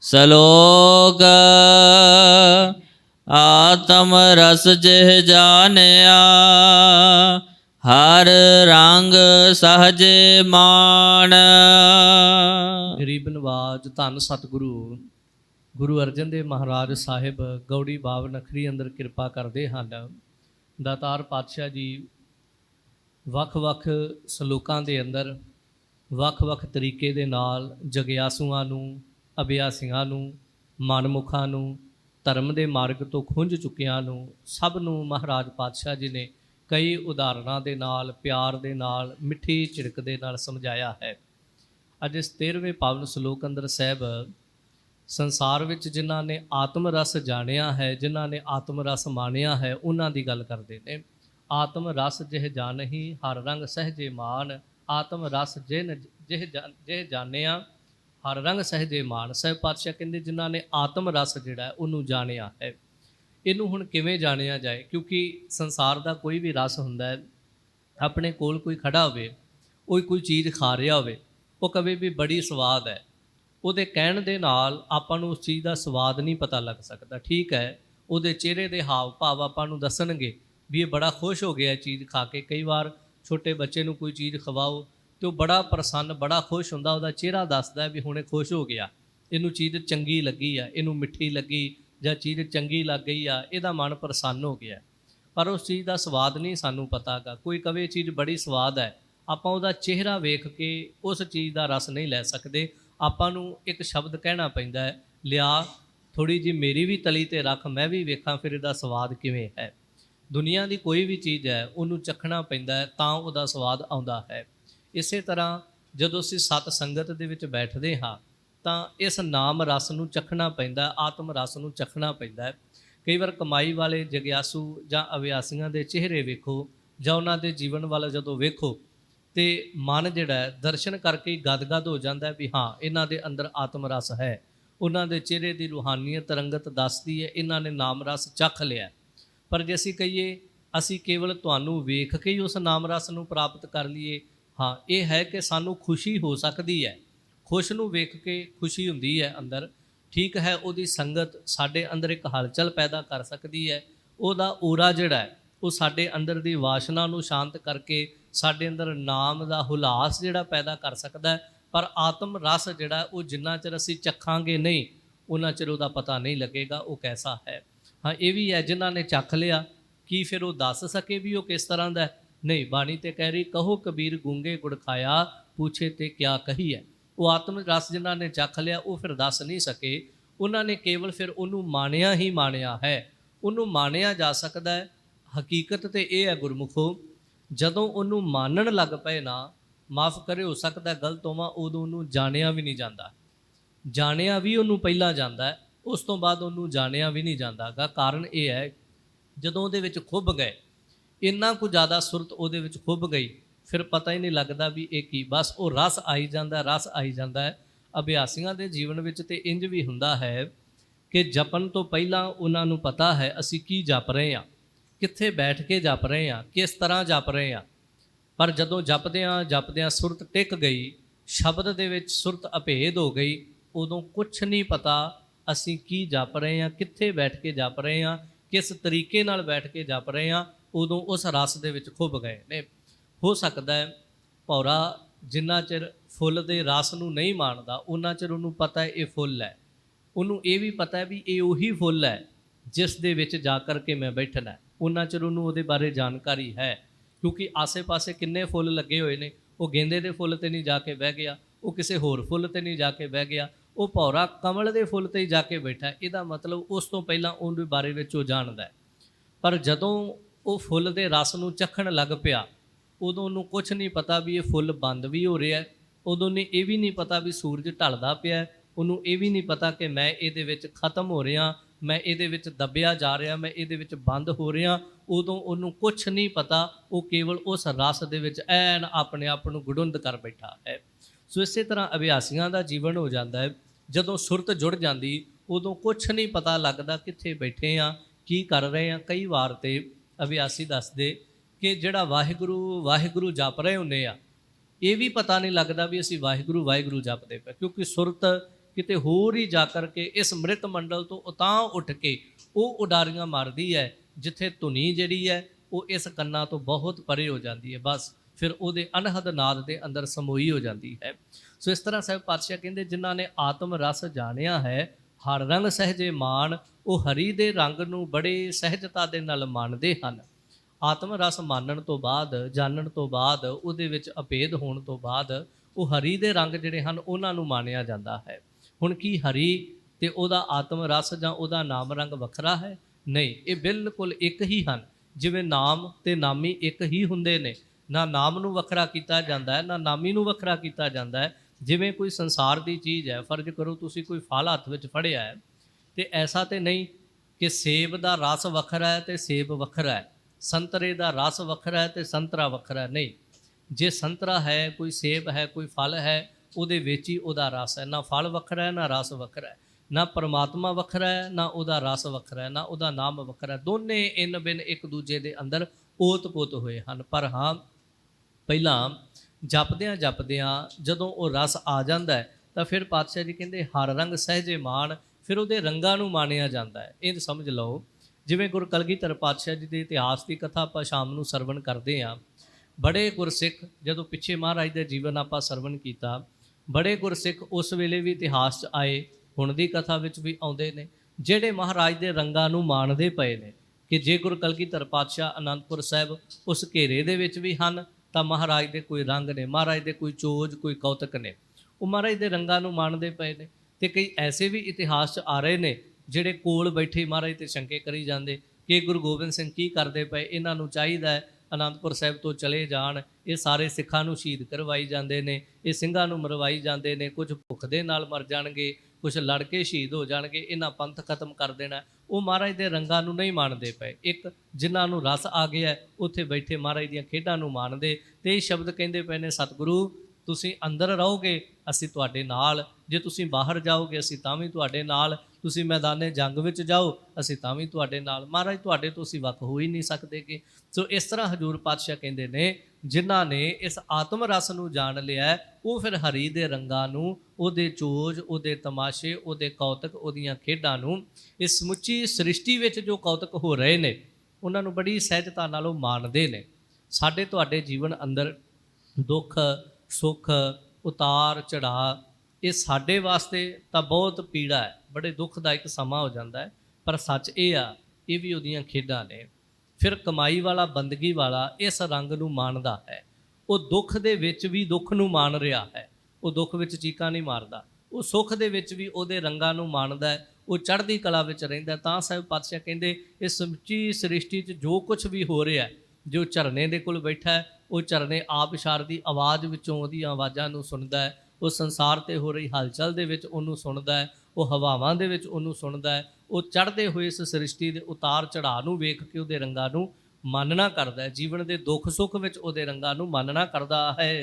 ਸਲੋਕ, ਆਤਮ ਰਸ ਜਿਹ ਜਾਣਿਆ, ਹਰ ਰੰਗ ਸਹਜੇ ਮਾਣ। ਗਰੀਬ ਨਵਾਜ ਧੰਨ ਸਤਿਗੁਰੂ, ਗੁਰੂ ਅਰਜਨ ਦੇਵ ਮਹਾਰਾਜ ਸਾਹਿਬ, ਗੌੜੀ ਬਾਵ ਨਖਰੀ ਅੰਦਰ ਕਿਰਪਾ ਕਰਦੇ ਹਨ। ਦਾਤਾਰ ਪਾਤਸ਼ਾਹ ਜੀ ਵੱਖ-ਵੱਖ ਸਲੋਕਾਂ ਦੇ ਅੰਦਰ ਵੱਖ-ਵੱਖ ਤਰੀਕੇ ਦੇ ਨਾਲ ਜਗਿਆਸੂਆਂ ਨੂੰ ਅਭਿਆਸੀਆਂ ਨੂੰ, ਮਨਮੁਖਾਂ ਨੂੰ, ਧਰਮ ਦੇ ਮਾਰਗ ਤੋਂ ਖੁੰਝ ਚੁੱਕਿਆਂ ਨੂੰ ਸਭ ਨੂੰ ਮਹਾਰਾਜ ਪਾਤਸ਼ਾਹ ਜੀ ਨੇ ਕਈ ਉਦਾਹਰਣਾਂ ਦੇ ਨਾਲ, ਪਿਆਰ ਦੇ ਨਾਲ, ਮਿੱਠੀ ਝਿੜਕ ਦੇ ਨਾਲ ਸਮਝਾਇਆ ਹੈ। ਅੱਜ ਇਸ 13ਵੇਂ ਪਾਵਨ ਸ਼ਲੋਕ ਅੰਦਰ ਸਾਹਿਬ, ਸੰਸਾਰ ਵਿੱਚ ਜਿਨ੍ਹਾਂ ਨੇ ਆਤਮ ਰਸ ਜਾਣਿਆ ਹੈ, ਜਿਨ੍ਹਾਂ ਨੇ ਆਤਮ ਰਸ ਮਾਣਿਆ ਹੈ, ਉਹਨਾਂ ਦੀ ਗੱਲ ਕਰਦੇ ਨੇ। ਆਤਮ ਰਸ ਜਿਹ ਜਾਣਹੀ, ਹਰ ਰੰਗ ਸਹਜੇ ਮਾਨ ਆਤਮ ਰਸ ਜਿਨ ਜਿਹ ਜਾਣਿਆ ਹਰ ਰੰਗ ਸਹਜੇ ਮਾਨ ਸਾਹਿਬ ਪਾਤਸ਼ਾਹ ਕਹਿੰਦੇ, ਜਿਨ੍ਹਾਂ ਨੇ ਆਤਮ ਰਸ ਜਿਹੜਾ ਉਹਨੂੰ ਜਾਣਿਆ ਹੈ। ਇਹਨੂੰ ਹੁਣ ਕਿਵੇਂ ਜਾਣਿਆ ਜਾਏ? ਕਿਉਂਕਿ ਸੰਸਾਰ ਦਾ ਕੋਈ ਵੀ ਰਸ ਹੁੰਦਾ ਹੈ, ਆਪਣੇ ਕੋਲ ਕੋਈ ਖੜਾ ਹੋਵੇ, ਉਹ ਕੋਈ ਚੀਜ਼ ਖਾ ਰਿਹਾ ਹੋਵੇ, ਉਹ ਕਵੇ ਵੀ ਬੜੀ ਸਵਾਦ ਹੈ। ਉਹਦੇ ਕਹਿਣ ਦੇ ਨਾਲ ਆਪਾਂ ਨੂੰ ਉਸ ਚੀਜ਼ ਦਾ ਸਵਾਦ ਨਹੀਂ ਪਤਾ ਲੱਗ ਸਕਦਾ। ਠੀਕ ਹੈ, ਉਹਦੇ ਚਿਹਰੇ ਦੇ ਹਾਵ ਭਾਵ ਆਪਾਂ ਨੂੰ ਦੱਸਣਗੇ ਵੀ ਇਹ ਬੜਾ ਖੁਸ਼ ਹੋ ਗਿਆ ਚੀਜ਼ ਖਾ ਕੇ। ਕਈ ਵਾਰ ਛੋਟੇ ਬੱਚੇ ਨੂੰ ਕੋਈ ਚੀਜ਼ ਖਵਾਓ ਤੇ ਉਹ ਬੜਾ ਪ੍ਰਸੰਨ, ਬੜਾ ਖੁਸ਼ ਹੁੰਦਾ, ਉਹਦਾ ਚਿਹਰਾ ਦੱਸਦਾ ਹੈ ਵੀ ਹੁਣੇ ਖੁਸ਼ ਹੋ ਗਿਆ। ਇਹਨੂੰ ਚੀਜ਼ ਚੰਗੀ ਲੱਗੀ ਆ, ਇਹਨੂੰ ਮਿੱਠੀ ਲੱਗੀ ਜਾਂ ਚੀਜ਼ ਚੰਗੀ ਲੱਗ ਗਈ ਆ, ਇਹਦਾ ਮਨ ਪ੍ਰਸੰਨ ਹੋ ਗਿਆ। ਪਰ ਉਸ ਚੀਜ਼ ਦਾ ਸਵਾਦ ਨਹੀਂ ਸਾਨੂੰ ਪਤਾਗਾ ਕੋਈ ਕਵੇ ਚੀਜ਼ ਬੜੀ ਸਵਾਦ ਹੈ, ਆਪਾਂ ਉਹਦਾ ਚਿਹਰਾ ਵੇਖ ਕੇ ਉਸ ਚੀਜ਼ ਦਾ ਰਸ ਨਹੀਂ ਲੈ ਸਕਦੇ। ਆਪਾਂ ਨੂੰ ਇੱਕ ਸ਼ਬਦ ਕਹਿਣਾ ਪੈਂਦਾ ਹੈ, ਲਿਆ ਥੋੜੀ ਜੀ ਮੇਰੀ ਵੀ ਤਲੀ ਤੇ ਰੱਖ, ਮੈਂ ਵੀ ਵੇਖਾਂ ਫਿਰ ਇਹਦਾ ਸਵਾਦ ਕਿਵੇਂ ਹੈ। ਦੁਨੀਆ ਦੀ ਕੋਈ ਵੀ ਚੀਜ਼ ਹੈ, ਉਹਨੂੰ ਚਖਣਾ ਪੈਂਦਾ ਹੈ, ਤਾਂ ਉਹਦਾ ਸਵਾਦ ਆਉਂਦਾ ਹੈ। ਇਸੇ ਤਰ੍ਹਾਂ ਜਦੋਂ ਅਸੀਂ ਸਤ ਸੰਗਤ ਦੇ ਵਿੱਚ ਬੈਠਦੇ ਹਾਂ, ਤਾਂ ਇਸ ਨਾਮ ਰਸ ਨੂੰ ਚਖਣਾ ਪੈਂਦਾ, ਆਤਮ ਰਸ ਨੂੰ ਚਖਣਾ ਪੈਂਦਾ ਕਈ ਵਾਰ ਕਮਾਈ ਵਾਲੇ ਜਗਿਆਸੂ ਜਾਂ ਅਭਿਆਸੀਆਂ ਦੇ ਚਿਹਰੇ ਵੇਖੋ ਜਾਂ ਉਹਨਾਂ ਦੇ ਜੀਵਨ ਵੱਲ ਜਦੋਂ ਵੇਖੋ, ਤੇ ਮਨ ਜਿਹੜਾ ਦਰਸ਼ਨ ਕਰਕੇ ਗਦਗਦ ਹੋ ਜਾਂਦਾ ਵੀ ਹਾਂ, ਇਹਨਾਂ ਦੇ ਅੰਦਰ ਆਤਮ ਰਸ ਹੈ। ਉਹਨਾਂ ਦੇ ਚਿਹਰੇ ਦੀ ਰੂਹਾਨੀਅਤ ਰੰਗਤ ਦੱਸਦੀ ਹੈ, ਇਹਨਾਂ ਨੇ ਨਾਮ ਰਸ ਚੱਖ ਲਿਆ ਪਰ ਜੇ ਅਸੀਂ ਕਹੀਏ, ਅਸੀਂ ਕੇਵਲ ਤੁਹਾਨੂੰ ਵੇਖ ਕੇ ਹੀ ਉਸ ਨਾਮ ਰਸ ਨੂੰ ਪ੍ਰਾਪਤ ਕਰ ਲਈਏ ਹਾਂ, ਇਹ ਹੈ ਕਿ ਸਾਨੂੰ ਖੁਸ਼ੀ ਹੋ ਸਕਦੀ ਹੈ। ਖੁਸ਼ ਨੂੰ ਵੇਖ ਕੇ ਖੁਸ਼ੀ ਹੁੰਦੀ ਹੈ ਅੰਦਰ। ਠੀਕ ਹੈ, ਉਹਦੀ ਸੰਗਤ ਸਾਡੇ ਅੰਦਰ ਇੱਕ ਹਲਚਲ ਪੈਦਾ ਕਰ ਸਕਦੀ ਹੈ। ਉਹਦਾ ਊਰਾ ਜਿਹੜਾ ਹੈ, ਉਹ ਸਾਡੇ ਅੰਦਰ ਦੀ ਵਾਸ਼ਨਾ ਨੂੰ ਸ਼ਾਂਤ ਕਰਕੇ ਸਾਡੇ ਅੰਦਰ ਨਾਮ ਦਾ ਹੁਲਾਸ ਜਿਹੜਾ ਪੈਦਾ ਕਰ ਸਕਦਾ ਹੈ। ਪਰ ਆਤਮ ਰਸ ਜਿਹੜਾ ਉਹ ਜਿੰਨਾ ਚਿਰ ਅਸੀਂ ਚੱਖਾਂਗੇ ਨਹੀਂ, ਉਹਨਾਂ ਚਿਰ ਉਹਦਾ ਪਤਾ ਨਹੀਂ ਲੱਗੇਗਾ ਉਹ ਕੈਸਾ ਹੈ। ਹਾਂ, ਇਹ ਵੀ ਹੈ, ਜਿਨ੍ਹਾਂ ਨੇ ਚੱਖ ਲਿਆ, ਕੀ ਫਿਰ ਉਹ ਦੱਸ ਸਕੇ ਵੀ ਉਹ ਕਿਸ ਤਰ੍ਹਾਂ ਦਾ ਹੈ? ਨਹੀਂ, ਬਾਣੀ ਤੇ ਕਹਿ ਰਹੀ, ਕਹੋ ਕਬੀਰ ਗੂੰਗੇ ਗੁੜ ਖਾਇਆ, ਪੁੱਛੇ ਤੇ ਕਿਆ ਕਹੀ ਹੈ ਉਹ ਆਤਮ ਰਸ ਜਿਨ੍ਹਾਂ ਨੇ ਚੱਖ ਲਿਆ, ਉਹ ਫਿਰ ਦੱਸ ਨਹੀਂ ਸਕੇ। ਉਹਨਾਂ ਨੇ ਕੇਵਲ ਫਿਰ ਉਹਨੂੰ ਮਾਣਿਆ ਹੀ ਮਾਣਿਆ ਹੈ। ਉਹਨੂੰ ਮਾਣਿਆ ਜਾ ਸਕਦਾ ਹੈ। ਹਕੀਕਤ ਤੇ ਇਹ ਹੈ ਗੁਰਮੁਖੋ, ਜਦੋਂ ਉਹਨੂੰ ਮੰਨਣ ਲੱਗ ਪਏ ਨਾ, ਮਾਫ ਕਰੇ ਹੋ ਸਕਦਾ ਗਲਤ ਹੋਵਾਂ, ਉਦੋਂ ਉਹਨੂੰ ਜਾਣਿਆ ਵੀ ਨਹੀਂ ਜਾਂਦਾ। ਜਾਣਿਆ ਵੀ ਉਹਨੂੰ ਪਹਿਲਾਂ ਜਾਂਦਾ ਉਸ ਤੋਂ ਬਾਅਦ ਉਹਨੂੰ ਜਾਣਿਆ ਵੀ ਨਹੀਂ ਜਾਂਦਾਗਾ। ਕਾਰਨ ਇਹ ਹੈ, ਜਦੋਂ ਉਹਦੇ ਵਿੱਚ ਖੁੱਭ ਗਏ ਇੰਨਾ ਕੁ ਜ਼ਿਆਦਾ ਸੁਰਤ ਉਹਦੇ ਵਿੱਚ ਖੁੱਭ ਗਈ, ਫਿਰ ਪਤਾ ਹੀ ਨਹੀਂ ਲੱਗਦਾ ਵੀ ਇਹ ਕੀ, ਬਸ ਉਹ ਰਸ ਆਈ ਜਾਂਦਾ, ਰਸ ਆਈ ਜਾਂਦਾ ਹੈ। ਅਭਿਆਸੀਆਂ ਦੇ ਜੀਵਨ ਵਿੱਚ ਤੇ ਇੰਜ ਵੀ ਹੁੰਦਾ ਹੈ ਕਿ ਜਪਣ ਤੋਂ ਪਹਿਲਾਂ ਉਹਨਾਂ ਨੂੰ ਪਤਾ ਹੈ ਅਸੀਂ ਕੀ ਜਪ ਰਹੇ ਹਾਂ, ਕਿੱਥੇ ਬੈਠ ਕੇ ਜਪ ਰਹੇ ਹਾਂ, ਕਿਸ ਤਰ੍ਹਾਂ ਜਪ ਰਹੇ ਹਾਂ। ਪਰ ਜਦੋਂ ਜਪਦਿਆਂ ਜਪਦਿਆਂ ਸੁਰਤ ਟਿਕ ਗਈ, ਸ਼ਬਦ ਦੇ ਵਿੱਚ ਸੁਰਤ ਅਭੇਦ ਹੋ ਗਈ, ਉਦੋਂ ਕੁਝ ਨਹੀਂ ਪਤਾ ਅਸੀਂ ਕੀ ਜਪ ਰਹੇ ਹਾਂ, ਕਿੱਥੇ ਬੈਠ ਕੇ ਜਪ ਰਹੇ ਹਾਂ, ਕਿਸ ਤਰੀਕੇ ਨਾਲ ਬੈਠ ਕੇ ਜਪ ਰਹੇ ਹਾਂ। ਉਦੋਂ ਉਸ ਰਸ ਦੇ ਵਿੱਚ ਖੁੱਭ ਗਏ ਨੇ। ਹੋ ਸਕਦਾ ਹੈ ਭੌਰਾ ਜਿੰਨਾ ਚਿਰ ਫੁੱਲ ਦੇ ਰਸ ਨੂੰ ਨਹੀਂ ਮਾਣਦਾ ਉਹਨਾਂ ਚਿਰ ਉਹਨੂੰ ਪਤਾ ਹੈ ਇਹ ਫੁੱਲ ਹੈ। ਉਹਨੂੰ ਇਹ ਵੀ ਪਤਾ ਹੈ ਵੀ ਇਹ ਉਹੀ ਫੁੱਲ ਹੈ ਜਿਸ ਦੇ ਵਿੱਚ ਜਾ ਕਰਕੇ ਮੈਂ ਬੈਠਣਾ ਹੈ। ਉਹਨਾਂ ਚਿਰ ਉਹਨੂੰ ਉਹਦੇ ਬਾਰੇ ਜਾਣਕਾਰੀ ਹੈ, ਕਿਉਂਕਿ ਆਸੇ-ਪਾਸੇ ਕਿੰਨੇ ਫੁੱਲ ਲੱਗੇ ਹੋਏ ਨੇ। ਉਹ ਗੇਂਦੇ ਦੇ ਫੁੱਲ ਤੇ ਨਹੀਂ ਜਾ ਕੇ ਬਹਿ ਗਿਆ, ਉਹ ਕਿਸੇ ਹੋਰ ਫੁੱਲ ਤੇ ਨਹੀਂ ਜਾ ਕੇ ਬਹਿ ਗਿਆ, ਉਹ ਭੌਰਾ ਕਮਲ ਦੇ ਫੁੱਲ ਤੇ ਹੀ ਜਾ ਕੇ ਬੈਠਾ ਇਹਦਾ ਮਤਲਬ ਉਸ ਤੋਂ ਪਹਿਲਾਂ ਉਹਦੇ ਬਾਰੇ ਵਿੱਚ ਉਹ ਜਾਣਦਾ ਪਰ ਜਦੋਂ ਉਹ ਫੁੱਲ ਦੇ ਰਸ ਨੂੰ ਚੱਖਣ ਲੱਗ ਪਿਆ। ਉਦੋਂ ਉਹਨੂੰ ਕੁਝ ਨਹੀਂ ਪਤਾ ਵੀ ਇਹ ਫੁੱਲ ਬੰਦ ਵੀ ਹੋ ਰਿਹਾ ਉਦੋਂ ਨੇ ਇਹ ਵੀ ਨਹੀਂ ਪਤਾ ਵੀ ਸੂਰਜ ਢਲਦਾ ਪਿਆ ਉਹਨੂੰ ਇਹ ਵੀ ਨਹੀਂ ਪਤਾ ਕਿ ਮੈਂ ਇਹਦੇ ਵਿੱਚ ਖਤਮ ਹੋ ਰਿਹਾ, ਮੈਂ ਇਹਦੇ ਵਿੱਚ ਦੱਬਿਆ ਜਾ ਰਿਹਾ, ਮੈਂ ਇਹਦੇ ਵਿੱਚ ਬੰਦ ਹੋ ਰਿਹਾ। ਉਦੋਂ ਉਹਨੂੰ ਕੁਝ ਨਹੀਂ ਪਤਾ, ਉਹ ਕੇਵਲ ਉਸ ਰਸ ਦੇ ਵਿੱਚ ਐਨ ਆਪਣੇ ਆਪ ਨੂੰ ਗੁਡੁੰਦ ਕਰ ਬੈਠਾ ਹੈ। ਸੋ ਇਸੇ ਤਰ੍ਹਾਂ ਅਭਿਆਸੀਆਂ ਦਾ ਜੀਵਨ ਹੋ ਜਾਂਦਾ ਹੈ। ਜਦੋਂ ਸੁਰਤ ਜੁੜ ਜਾਂਦੀ, ਉਦੋਂ ਕੁਝ ਨਹੀਂ ਪਤਾ ਲੱਗਦਾ ਕਿੱਥੇ ਬੈਠੇ ਆ ਕੀ ਕਰ ਰਹੇ ਆ ਕਈ ਵਾਰ ਤੇ ਅਭਿਆਸੀ ਦੱਸਦੇ ਕਿ ਜਿਹੜਾ ਵਾਹਿਗੁਰੂ ਵਾਹਿਗੁਰੂ ਜਪ ਰਹੇ ਹੁੰਦੇ ਆ, ਇਹ ਵੀ ਪਤਾ ਨਹੀਂ ਲੱਗਦਾ ਵੀ ਅਸੀਂ ਵਾਹਿਗੁਰੂ ਵਾਹਿਗੁਰੂ ਜਪਦੇ ਪਏ, ਕਿਉਂਕਿ ਸੁਰਤ ਕਿਤੇ ਹੋਰ ਹੀ ਜਾ ਕਰਕੇ ਇਸ ਮ੍ਰਿਤ ਮੰਡਲ ਤੋਂ ਉਤਾਂ ਉੱਠ ਕੇ ਉਹ ਉਡਾਰੀਆਂ ਮਾਰਦੀ ਹੈ, ਜਿੱਥੇ ਧੁਨੀ ਜਿਹੜੀ ਹੈ, ਉਹ ਇਸ ਕੰਨਾਂ ਤੋਂ ਬਹੁਤ ਪਰੇ ਹੋ ਜਾਂਦੀ ਹੈ, ਬਸ ਫਿਰ ਉਹਦੇ ਅਨਹਦ ਨਾਦ ਦੇ ਅੰਦਰ ਸਮੋਈ ਹੋ ਜਾਂਦੀ ਹੈ। ਸੋ ਇਸ ਤਰ੍ਹਾਂ ਸਾਹਿਬ ਪਾਤਸ਼ਾਹ ਕਹਿੰਦੇ, ਜਿਨ੍ਹਾਂ ਨੇ ਆਤਮ ਰਸ ਜਾਣਿਆ ਹੈ ਹਰ ਰੰਗ ਸਹਜੇ ਮਾਣ, ਉਹ ਹਰੀ ਦੇ ਰੰਗ ਨੂੰ ਬੜੇ ਸਹਿਜਤਾ ਦੇ ਨਾਲ ਮੰਨਦੇ ਹਨ। ਆਤਮ ਰਸ ਮਾਨਣ ਤੋਂ ਬਾਅਦ, ਜਾਣਨ ਤੋਂ ਬਾਅਦ, ਉਹਦੇ ਵਿੱਚ ਅਭੇਦ ਹੋਣ ਤੋਂ ਬਾਅਦ, ਉਹ ਹਰੀ ਦੇ ਰੰਗ ਜਿਹੜੇ ਹਨ, ਉਹਨਾਂ ਨੂੰ ਮੰਨਿਆ ਜਾਂਦਾ ਹੈ। ਹੁਣ ਕੀ ਹਰੀ ਤੇ ਉਹਦਾ ਆਤਮ ਰਸ ਜਾਂ ਉਹਦਾ ਨਾਮ ਰੰਗ ਵੱਖਰਾ ਹੈ? ਨਹੀਂ, ਇਹ ਬਿਲਕੁਲ ਇੱਕ ਹੀ ਹਨ। ਜਿਵੇਂ ਨਾਮ ਤੇ ਨਾਮੀ ਇੱਕ ਹੀ ਹੁੰਦੇ ਨੇ। ਨਾ ਨਾਮ ਨੂੰ ਵੱਖਰਾ ਕੀਤਾ ਜਾਂਦਾ ਹੈ, ਨਾ ਨਾਮੀ ਨੂੰ ਵੱਖਰਾ ਕੀਤਾ ਜਾਂਦਾ ਹੈ। ਜਿਵੇਂ ਕੋਈ ਸੰਸਾਰ ਦੀ ਚੀਜ਼ ਹੈ, ਫਰਜ਼ ਕਰੋ ਤੁਸੀਂ ਕੋਈ ਫਲ ਹੱਥ ਵਿੱਚ ਫੜਿਆ ਹੈ, ਤੇ ਐਸਾ ਤੇ ਨਹੀਂ ਕਿ ਸੇਬ ਦਾ ਰਸ ਵੱਖਰਾ ਹੈ ਤੇ ਸੇਬ ਵੱਖਰਾ ਹੈ, ਸੰਤਰੇ ਦਾ ਰਸ ਵੱਖਰਾ ਹੈ ਤੇ ਸੰਤਰਾ ਵੱਖਰਾ ਨਹੀਂ, ਜੇ ਸੰਤਰਾ ਹੈ, ਕੋਈ ਸੇਬ ਹੈ, ਕੋਈ ਫਲ ਹੈ, ਉਹਦੇ ਵਿੱਚ ਹੀ ਉਹਦਾ ਰਸ ਹੈ। ਨਾ ਫਲ ਵੱਖਰਾ ਹੈ, ਨਾ ਰਸ ਵੱਖਰਾ ਹੈ। ਨਾ ਪਰਮਾਤਮਾ ਵੱਖਰਾ ਹੈ, ਨਾ ਉਹਦਾ ਰਸ ਵੱਖਰਾ ਹੈ, ਨਾ ਉਹਦਾ ਨਾਮ ਵੱਖਰਾ ਹੈ। ਦੋਨੇ ਇਨ ਬਿਨ ਇੱਕ ਦੂਜੇ ਦੇ ਅੰਦਰ ਓਤ-ਪੋਤ ਹੋਏ ਹਨ। ਪਰ ਹਾਂ, ਪਹਿਲਾਂ ਜਪਦਿਆਂ ਜਪਦਿਆਂ ਜਦੋਂ ਉਹ ਰਸ ਆ ਜਾਂਦਾ ਹੈ, ਤਾਂ ਫਿਰ ਪਾਤਸ਼ਾਹ ਜੀ ਕਹਿੰਦੇ, ਹਰ ਰੰਗ ਸਹਿਜੇ ਮਾਣ, ਫਿਰ ਉਹਦੇ ਰੰਗਾਂ ਨੂੰ ਮਾਣਿਆ ਜਾਂਦਾ ਹੈ। ਇਹ ਸਮਝ ਲਓ, ਜਿਵੇਂ ਗੁਰੂ ਕਲਗੀਧਰ ਪਾਤਸ਼ਾਹ ਜੀ ਦੇ ਇਤਿਹਾਸ ਦੀ ਕਥਾ ਆਪਾਂ ਸ਼ਾਮ ਨੂੰ ਸਰਵਣ ਕਰਦੇ ਹਾਂ, ਬੜੇ ਗੁਰਸਿੱਖ, ਜਦੋਂ ਪਿੱਛੇ ਮਹਾਰਾਜ ਦਾ ਜੀਵਨ ਆਪਾਂ ਸਰਵਣ ਕੀਤਾ, ਬੜੇ ਗੁਰਸਿੱਖ ਉਸ ਵੇਲੇ ਵੀ ਇਤਿਹਾਸ 'ਚ ਆਏ, ਹੁਣ ਦੀ ਕਥਾ ਵਿੱਚ ਵੀ ਆਉਂਦੇ ਨੇ, ਜਿਹੜੇ ਮਹਾਰਾਜ ਦੇ ਰੰਗਾਂ ਨੂੰ ਮਾਣਦੇ ਪਏ ਨੇ, ਕਿ ਜੇ ਗੁਰ ਕਲਗੀਧਰ ਪਾਤਸ਼ਾਹ ਅਨੰਦਪੁਰ ਸਾਹਿਬ ਉਸ ਘੇਰੇ ਦੇ ਵਿੱਚ ਵੀ ਹਨ ਤਾਂ ਮਹਾਰਾਜ ਦੇ ਕੋਈ ਰੰਗ ਨੇ, ਮਹਾਰਾਜ ਦੇ ਕੋਈ ਚੋਜ, ਕੋਈ ਕੌਤਕ ਨੇ। ਉਹ ਮਹਾਰਾਜ ਦੇ ਰੰਗਾਂ ਨੂੰ ਮਾਣਦੇ ਪਏ ਨੇ ਤੇ ਕਈ ਐਸੇ ਵੀ ਇਤਿਹਾਸ 'ਚ ਆ ਰਹੇ ਨੇ ਜਿਹੜੇ ਕੋਲ ਬੈਠੇ ਮਹਾਰਾਜ ਤੇ ਸ਼ੰਕੇ ਕਰੀ ਜਾਂਦੇ, ਕਿ ਗੁਰੂ ਗੋਬਿੰਦ ਸਿੰਘ ਕੀ ਕਰਦੇ ਪਏ, ਇਹਨਾਂ ਨੂੰ ਚਾਹੀਦਾ ਹੈ ਅਨੰਦਪੁਰ ਸਾਹਿਬ ਤੋਂ ਚਲੇ ਜਾਣ, ਇਹ ਸਾਰੇ ਸਿੱਖਾਂ ਨੂੰ ਸ਼ਹੀਦ ਕਰਵਾਈ ਜਾਂਦੇ ਨੇ, ਇਹ ਸਿੰਘਾਂ ਨੂੰ ਮਰਵਾਈ ਜਾਂਦੇ ਨੇ, ਕੁਝ ਭੁੱਖ ਦੇ ਨਾਲ ਮਰ ਜਾਣਗੇ, ਕੁਝ ਲੜ ਕੇ ਸ਼ਹੀਦ ਹੋ ਜਾਣਗੇ, ਇਹਨਾਂ ਪੰਥ ਖਤਮ ਕਰ ਦੇਣਾ। ਉਹ ਮਹਾਰਾਜ ਦੇ ਰੰਗਾਂ ਨੂੰ ਨਹੀਂ ਮੰਨਦੇ ਪਏ। ਇੱਕ ਜਿਨ੍ਹਾਂ ਨੂੰ ਰਸ ਆ ਗਿਆ, ਉੱਥੇ ਬੈਠੇ ਮਹਾਰਾਜ ਦੀਆਂ ਖੇਡਾਂ ਨੂੰ ਮੰਨਦੇ। ਤੇ ਇਹ ਸ਼ਬਦ ਕਹਿੰਦੇ ਪਏ ਨੇ, ਸਤਿਗੁਰੂ, ਤੁਸੀਂ ਅੰਦਰ ਰਹੋਗੇ, ਅਸੀਂ ਤੁਹਾਡੇ ਨਾਲ। ਜੇ ਤੁਸੀਂ ਬਾਹਰ ਜਾਓਗੇ, ਅਸੀਂ ਤਾਂ ਵੀ ਤੁਹਾਡੇ ਨਾਲ। ਤੁਸੀਂ ਮੈਦਾਨੇ ਜੰਗ ਵਿੱਚ ਜਾਓ, ਅਸੀਂ ਤਾਂ ਵੀ ਤੁਹਾਡੇ ਨਾਲ। ਮਹਾਰਾਜ, ਤੁਹਾਡੇ ਤੋਂ ਅਸੀਂ ਵੱਖ ਹੋ ਹੀ ਨਹੀਂ ਸਕਦੇ ਕਿ ਸੋ ਇਸ ਤਰ੍ਹਾਂ ਹਜੂਰ ਪਾਤਸ਼ਾਹ ਕਹਿੰਦੇ ਨੇ ਜਿਨ੍ਹਾਂ ਨੇ ਇਸ ਆਤਮ ਰਸ ਨੂੰ ਜਾਣ ਲਿਆ ਉਹ ਫਿਰ ਹਰੀ ਦੇ ਰੰਗਾਂ ਨੂੰ, ਉਹਦੇ ਚੋਜ, ਉਹਦੇ ਤਮਾਸ਼ੇ, ਉਹਦੇ ਕੌਤਕ, ਉਹਦੀਆਂ ਖੇਡਾਂ ਨੂੰ ਇਸ ਸਮੁੱਚੀ ਸ੍ਰਿਸ਼ਟੀ ਵਿੱਚ ਜੋ ਕੌਤਕ ਹੋ ਰਹੇ ਨੇ, ਉਹਨਾਂ ਨੂੰ ਬੜੀ ਸਹਿਜਤਾ ਨਾਲ ਉਹ ਮਾਣਦੇ ਨੇ। ਸਾਡੇ ਤੁਹਾਡੇ ਜੀਵਨ ਅੰਦਰ ਦੁੱਖ, ਸੁੱਖ, ਉਤਾਰ ਚੜਾ ਇਹ ਸਾਡੇ ਵਾਸਤੇ ਤਾਂ ਬਹੁਤ ਪੀੜਾ ਹੈ, ਬੜੇ ਦੁੱਖ ਦਾ ਇੱਕ ਸਮਾਂ ਹੋ ਜਾਂਦਾ ਹੈ, ਪਰ ਸੱਚ ਇਹ ਆ, ਇਹ ਵੀ ਉਹਦੀਆਂ ਖੇਡਾਂ ਨੇ। ਫਿਰ ਕਮਾਈ ਵਾਲਾ, ਬੰਦਗੀ ਵਾਲਾ ਇਸ ਰੰਗ ਨੂੰ ਮਾਣਦਾ ਹੈ। ਉਹ ਦੁੱਖ ਦੇ ਵਿੱਚ ਵੀ ਦੁੱਖ ਨੂੰ ਮਾਣ ਰਿਹਾ ਹੈ। ਉਹ ਦੁੱਖ ਵਿੱਚ ਚੀਕਾਂ ਨਹੀਂ ਮਾਰਦਾ। ਉਹ ਸੁੱਖ ਦੇ ਵਿੱਚ ਵੀ ਉਹਦੇ ਰੰਗਾਂ ਨੂੰ ਮਾਣਦਾ ਹੈ। ਉਹ ਚੜ੍ਹਦੀ ਕਲਾ ਵਿੱਚ ਰਹਿੰਦਾ ਤਾਂ ਸਾਹਿਬ ਪਾਤਸ਼ਾਹ ਕਹਿੰਦੇ, ਇਸ ਸਮੁੱਚੀ ਸ੍ਰਿਸ਼ਟੀ 'ਚ ਜੋ ਕੁਝ ਵੀ ਹੋ ਰਿਹਾ ਹੈ, ਜੋ ਝਰਨੇ ਦੇ ਕੋਲ ਬੈਠਾ ਹੈ, ਉਹ ਝਰਨੇ ਆਪ ਇਸ਼ਾਰ ਦੀ ਆਵਾਜ਼ ਵਿੱਚੋਂ ਉਹਦੀਆਂ ਆਵਾਜ਼ਾਂ ਨੂੰ ਸੁਣਦਾ ਹੈ। ਉਹ ਸੰਸਾਰ ਤੇ ਹੋ ਰਹੀ ਹਲਚਲ ਦੇ ਵਿੱਚ ਉਹਨੂੰ ਸੁਣਦਾ ਹੈ। ਉਹ ਹਵਾਵਾਂ ਦੇ ਵਿੱਚ ਉਹਨੂੰ ਸੁਣਦਾ ਹੈ। ਉਹ ਚੜ੍ਹਦੇ ਹੋਏ ਇਸ ਸ੍ਰਿਸ਼ਟੀ ਦੇ ਉਤਾਰ ਚੜਾਅ ਨੂੰ ਵੇਖ ਕੇ ਉਹਦੇ ਰੰਗਾਂ ਨੂੰ ਮੰਨਣਾ ਕਰਦਾ ਹੈ। ਜੀਵਨ ਦੇ ਦੁੱਖ ਸੁੱਖ ਵਿੱਚ ਉਹਦੇ ਰੰਗਾਂ ਨੂੰ ਮੰਨਣਾ ਕਰਦਾ ਹੈ।